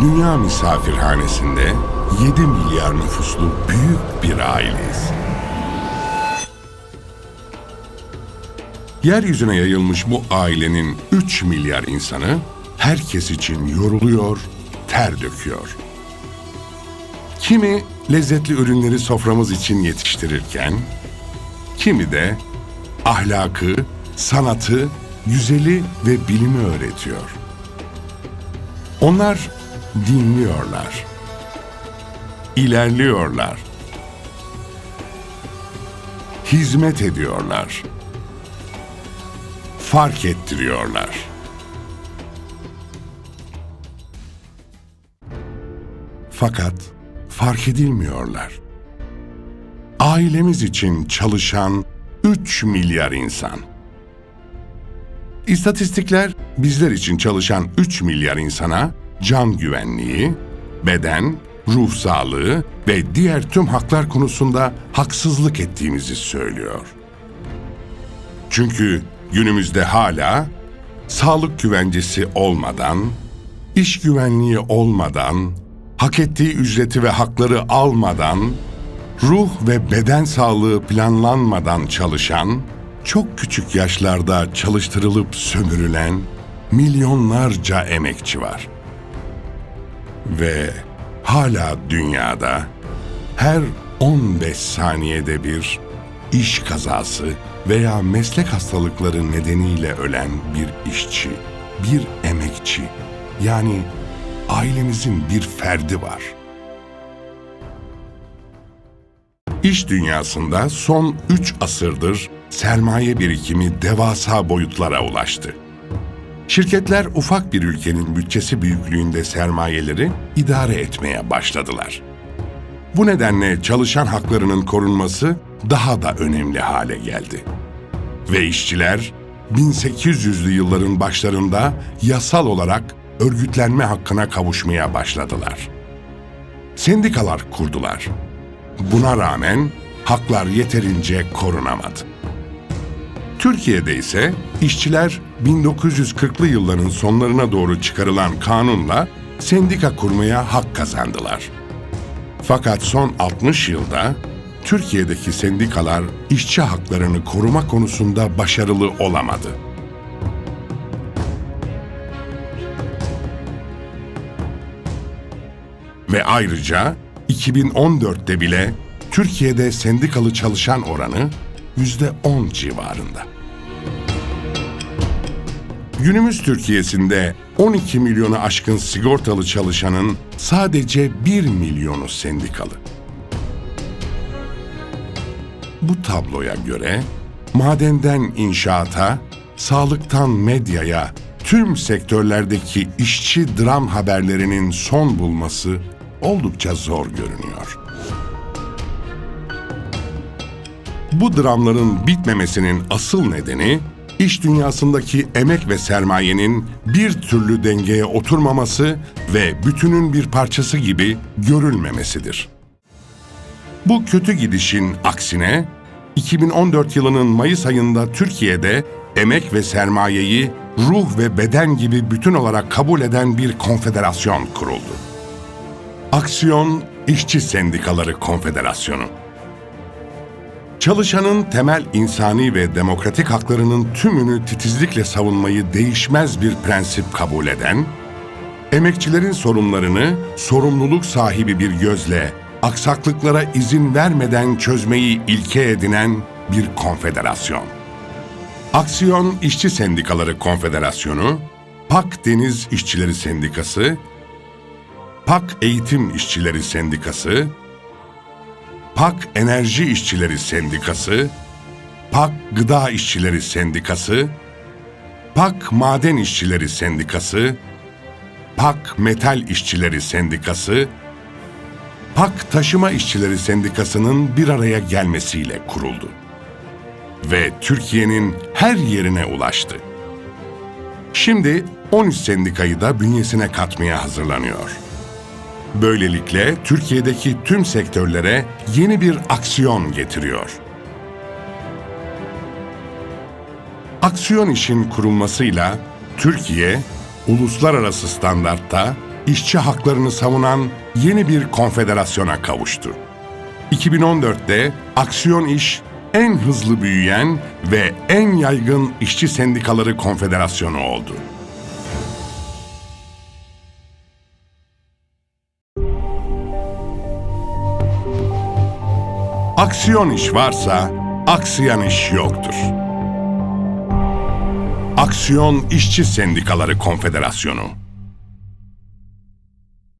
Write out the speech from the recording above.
dünya misafirhanesinde 7 milyar nüfuslu büyük bir aileyiz. Yeryüzüne yayılmış bu ailenin 3 milyar insanı herkes için yoruluyor, ter döküyor. Kimi lezzetli ürünleri soframız için yetiştirirken, kimi de ahlakı, sanatı, güzeli ve bilimi öğretiyor. Onlar dinliyorlar, ilerliyorlar, hizmet ediyorlar, fark ettiriyorlar. Fakat fark edilmiyorlar. Ailemiz için çalışan 3 milyar insan. İstatistikler bizler için çalışan 3 milyar insana can güvenliği, beden, ruh sağlığı ve diğer tüm haklar konusunda haksızlık ettiğimizi söylüyor. Çünkü günümüzde hala sağlık güvencesi olmadan, iş güvenliği olmadan, hak ettiği ücreti ve hakları almadan, ruh ve beden sağlığı planlanmadan çalışan, çok küçük yaşlarda çalıştırılıp sömürülen milyonlarca emekçi var. Ve hala dünyada her 15 saniyede bir iş kazası veya meslek hastalıkları nedeniyle ölen bir işçi, bir emekçi yani ailemizin bir ferdi var. İş dünyasında son 3 asırdır sermaye birikimi devasa boyutlara ulaştı. Şirketler ufak bir ülkenin bütçesi büyüklüğünde sermayeleri idare etmeye başladılar. Bu nedenle çalışan haklarının korunması daha da önemli hale geldi. Ve işçiler 1800'lü yılların başlarında yasal olarak örgütlenme hakkına kavuşmaya başladılar. Sendikalar kurdular. Buna rağmen haklar yeterince korunamadı. Türkiye'de ise işçiler 1940'lı yılların sonlarına doğru çıkarılan kanunla sendika kurmaya hak kazandılar. Fakat son 60 yılda Türkiye'deki sendikalar işçi haklarını koruma konusunda başarılı olamadı. Ve ayrıca 2014'te bile Türkiye'de sendikalı çalışan oranı %10 civarında. Günümüz Türkiye'sinde 12 milyonu aşkın sigortalı çalışanın sadece 1 milyonu sendikalı. Bu tabloya göre madenden inşaata, sağlıktan medyaya, tüm sektörlerdeki işçi dram haberlerinin son bulması oldukça zor görünüyor. Bu dramların bitmemesinin asıl nedeni iş dünyasındaki emek ve sermayenin bir türlü dengeye oturmaması ve bütünün bir parçası gibi görülmemesidir. Bu kötü gidişin aksine 2014 yılının Mayıs ayında Türkiye'de emek ve sermayeyi ruh ve beden gibi bütün olarak kabul eden bir konfederasyon kuruldu. Aksiyon İşçi Sendikaları Konfederasyonu. Çalışanın temel insani ve demokratik haklarının tümünü titizlikle savunmayı değişmez bir prensip kabul eden, emekçilerin sorunlarını sorumluluk sahibi bir gözle aksaklıklara izin vermeden çözmeyi ilke edinen bir konfederasyon. Aksiyon İşçi Sendikaları Konfederasyonu, PAK Deniz İşçileri Sendikası, PAK Eğitim İşçileri Sendikası, PAK Enerji İşçileri Sendikası, PAK Gıda İşçileri Sendikası, PAK Maden İşçileri Sendikası, PAK Metal İşçileri Sendikası, PAK Taşıma İşçileri Sendikası'nın bir araya gelmesiyle kuruldu. Ve Türkiye'nin her yerine ulaştı. Şimdi 13 sendikayı da bünyesine katmaya hazırlanıyor. Böylelikle Türkiye'deki tüm sektörlere yeni bir aksiyon getiriyor. Aksiyon işin kurulmasıyla Türkiye uluslararası standartta işçi haklarını savunan yeni bir konfederasyona kavuştu. 2014'te Aksiyon İş en hızlı büyüyen ve en yaygın işçi sendikaları konfederasyonu oldu. Aksiyon iş varsa aksiyan iş yoktur. Aksiyon İşçi Sendikaları Konfederasyonu